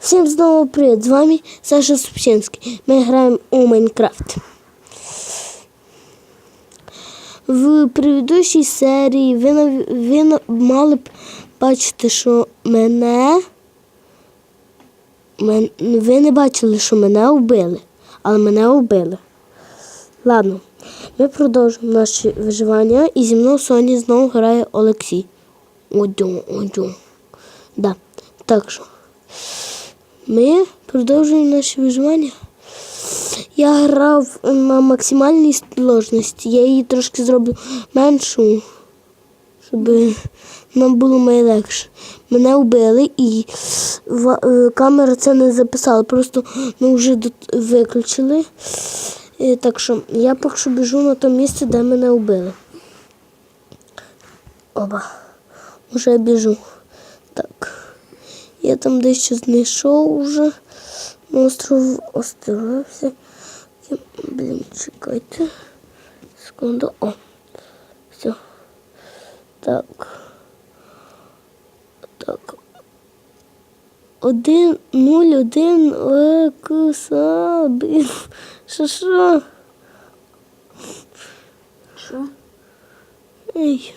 Всім знову привіт! З вами Саша Супчинський. Ми граємо у Майнкрафт. В предыдущій серії ви, ви мали б бачити, що мене. мен- Ви не бачили, що мене вбили, але мене вбили. Ладно, ми продовжуємо наше виживання і зі мною Соні знову грає Олексій. Одю, одю. Да. Так що. Ми продовжуємо наше виживання. Я грав на максимальній сложності. Я її трошки зроблю меншу, щоб нам було найлегше. Мене вбили і е, камера це не записала. Просто ми вже виключили. Е, Так що я поки що біжу на те місце, де мене вбили. Оба. Уже біжу. Так. Я там дещо знайшов. На остров оставився. Блін, чекайте. Секунду. О. Все. Так. Так. Один, нуль, один, один. Що, що? Що? Ей,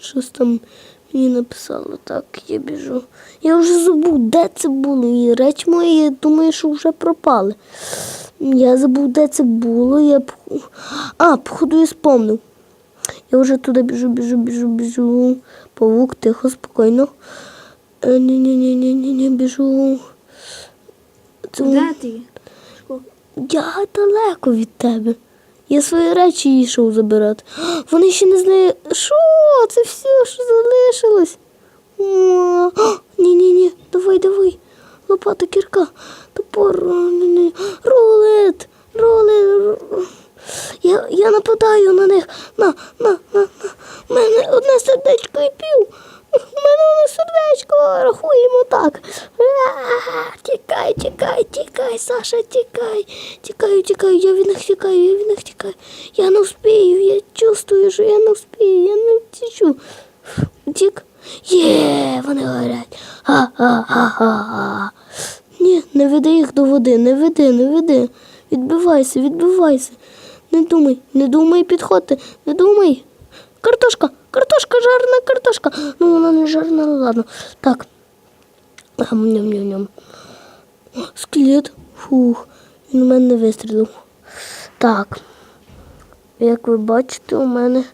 щось там мені написало. Так, я біжу. Я вже забув, де це було. І речі мої, я думаю, що вже пропали. Я забув, де це було. Я... А, походу, я спомнив. Я вже туди біжу, біжу, біжу, біжу. Павук, тихо, спокійно. Е, Ні-ні-ні-ні-ні, біжу. Це... Де ти? Я далеко від тебе. Я свої речі йшов забирати. Вони ще не знають, що це все, що залишилось. Ні-ні-ні, давай, давай. Лопата кірка, топор, рулет, рулет. Я, я нападаю на них. На, на, на, на. У мене одне сердечко і пів. У мене одне сердечко, рахуємо так. Тікай, тікай, тікай, Саша, тікай. Тікаю, тікаю, я від них тікаю, я від них тікаю. Я не вспію, я чувствую, що я не вспію, я не втічу. Тік. Є, вони горять. Ха-ха-ха-ха. Ні, не веди їх до води, не веди, не веди. Відбивайся, відбивайся. Не думай, не думай підходити, не думай. Картошка, картошка, жарна картошка. Ну, вона не жарна, ладно. Так. Ням-ням-ням. Скелет. Фух. Він у мене не вистрілив. Так. Як ви бачите, у мене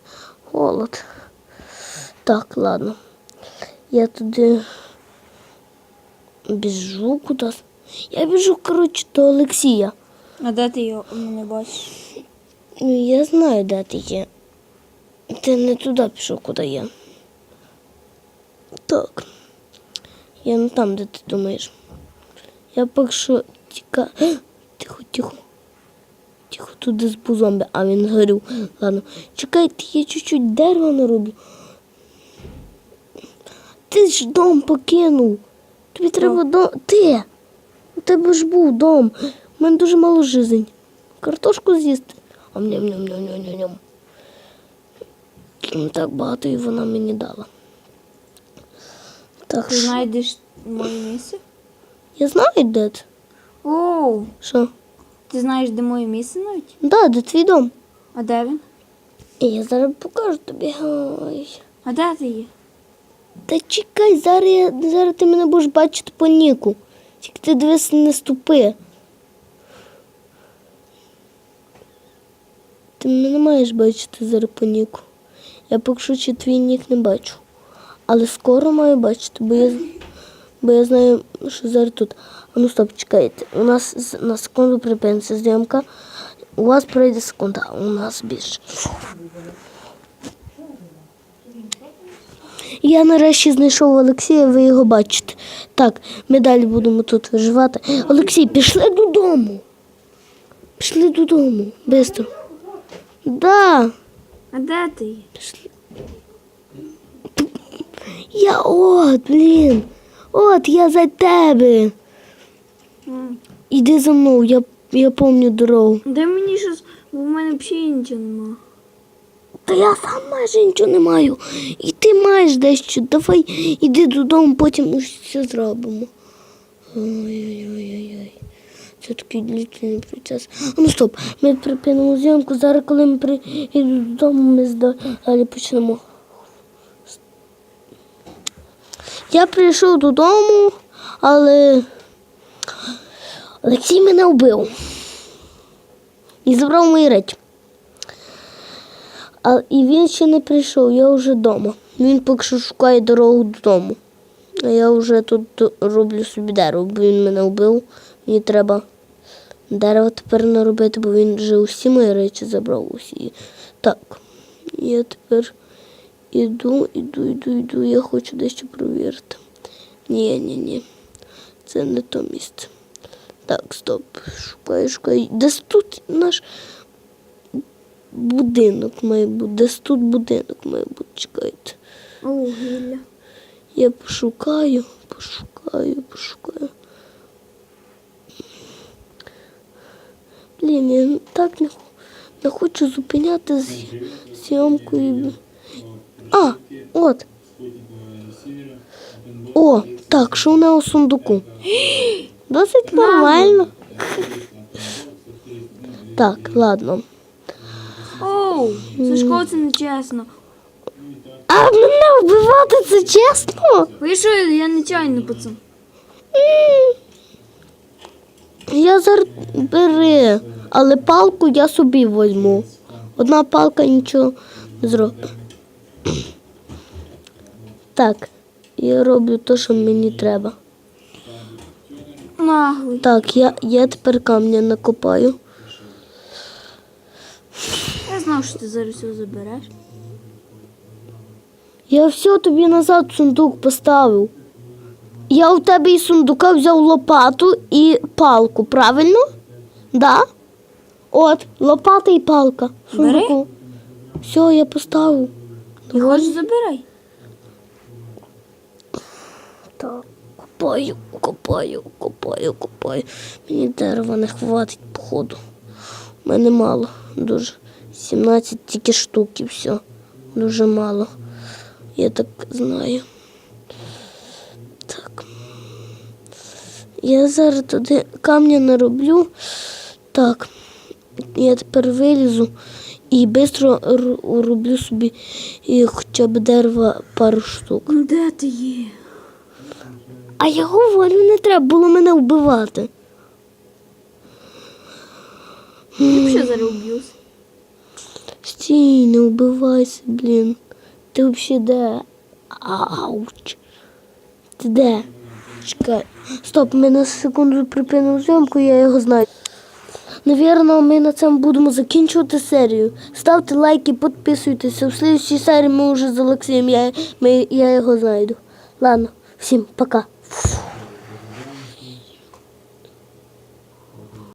голод. Так, ладно. Я туди біжу кудись. Я біжу, коротше, до Олексія. А де ти його не бачиш? Ну, я знаю, де ти є. Ти не туди пішов, куди я. Так. Я не там, де ти думаєш. Я поки що тіка. Тихо, тихо. Тихо, тут десь був зомбі, а він згорів. Ладно. Чекайте, я чуть-чуть дерева нароблю. Ти ж дом покинув. Тобі треба дом. Ти. У тебе ж був дом. У мене дуже мало жизнь. Картошку з'їсти. Ам ням ням ням ням ням ням. Так багато і вона мені дала. Так, Ти знайдеш моє місце? Я знаю, де ти. Оу, Що? ти знаєш, де моє місце навіть? Да, де твій дом. А де він? І я зараз покажу тобі. Ой. А де ти є? Та чекай, зараз, я, зараз ти мене будеш бачити по ніку. Тільки ти дивись, не ступи. Ти мене не маєш бачити зараз по ніку. Я поки що ще твій нік не бачу. Але скоро маю бачити, бо я, бо я знаю, що зараз тут. А ну стоп, чекайте. У нас на секунду припиниться зйомка. У вас пройде секунда, а у нас більше. Я нарешті знайшов Олексія, ви його бачите. Так, ми далі будемо тут виживати. Олексій, пішли додому. Пішли додому. Бистро. Да. А де ти є? Я от, блін. От я за тебе. Іди за мною, я, я пам'ятаю дорогу. Де мені щось, бо в мене взагалі нічого нема. Та я сам майже нічого не маю. І ти маєш дещо. Давай іди додому, потім все зробимо. Ой-ой-ой-ой. Це такий длительний процес. Ну стоп, ми припинимо зйомку. Зараз, коли ми приїдемо додому, ми далі почнемо. Я прийшов додому, але Олексій мене вбив. І забрав мої речі. А, і він ще не прийшов, я вже вдома. Він поки що шукає дорогу додому. А я вже тут роблю собі дерево, бо він мене вбив. Мені треба дерево тепер наробити, бо він вже усі мої речі забрав усі. Так, я тепер іду, іду, іду, іду. Я хочу дещо провірити. Ні, ні, ні. Це не то місце. Так, стоп. Шукаю, шукаю. Десь тут наш будинок має бути. Десь тут будинок має бути. Чекайте. О, гілля. Я пошукаю, пошукаю, пошукаю. Блін, я так не, не хочу зупиняти з зйомкою. А, от. О, так, що в нього в сундуку? Досить нормально. Так, ладно. Оу, Сашко, це нечесно. А мене вбивати це чесно? Вийшов, я нечайно, пацан. Я зараз бери, але палку я собі візьму. Одна палка нічого не зробить. Так, я роблю те, що мені треба. Наглий. Так, я, я тепер камня накопаю. Я знав, що ти зараз все забереш. Я все тобі назад в сундук поставив. Я у тебе із сундука взяв лопату і палку, правильно? Да? От, лопата і палка. в Бери. Все, я поставив. Ти хочеш забирай. Так, копаю, копаю, копаю, копаю. Мені дерева не хватить, походу. У мене мало, дуже. 17 тільки штук і все. Дуже мало. Я так знаю. Так. Я зараз туди камня нароблю. Так. Я тепер вилізу і швидко роблю собі хоча б дерева пару штук. Ну де ти є? А я говорю, не треба було мене вбивати. Я ще зараз. Стій, не вбивайся, блін. Ти взагалі де? Ауч. Ти де? Чекай. Стоп, ми на секунду припинимо зйомку, я його знаю. Навірно, ми на цьому будемо закінчувати серію. Ставте лайки, підписуйтеся. В слідчій серії ми вже з Олексієм, я, ми, я його знайду. Ладно, всім пока. Evet.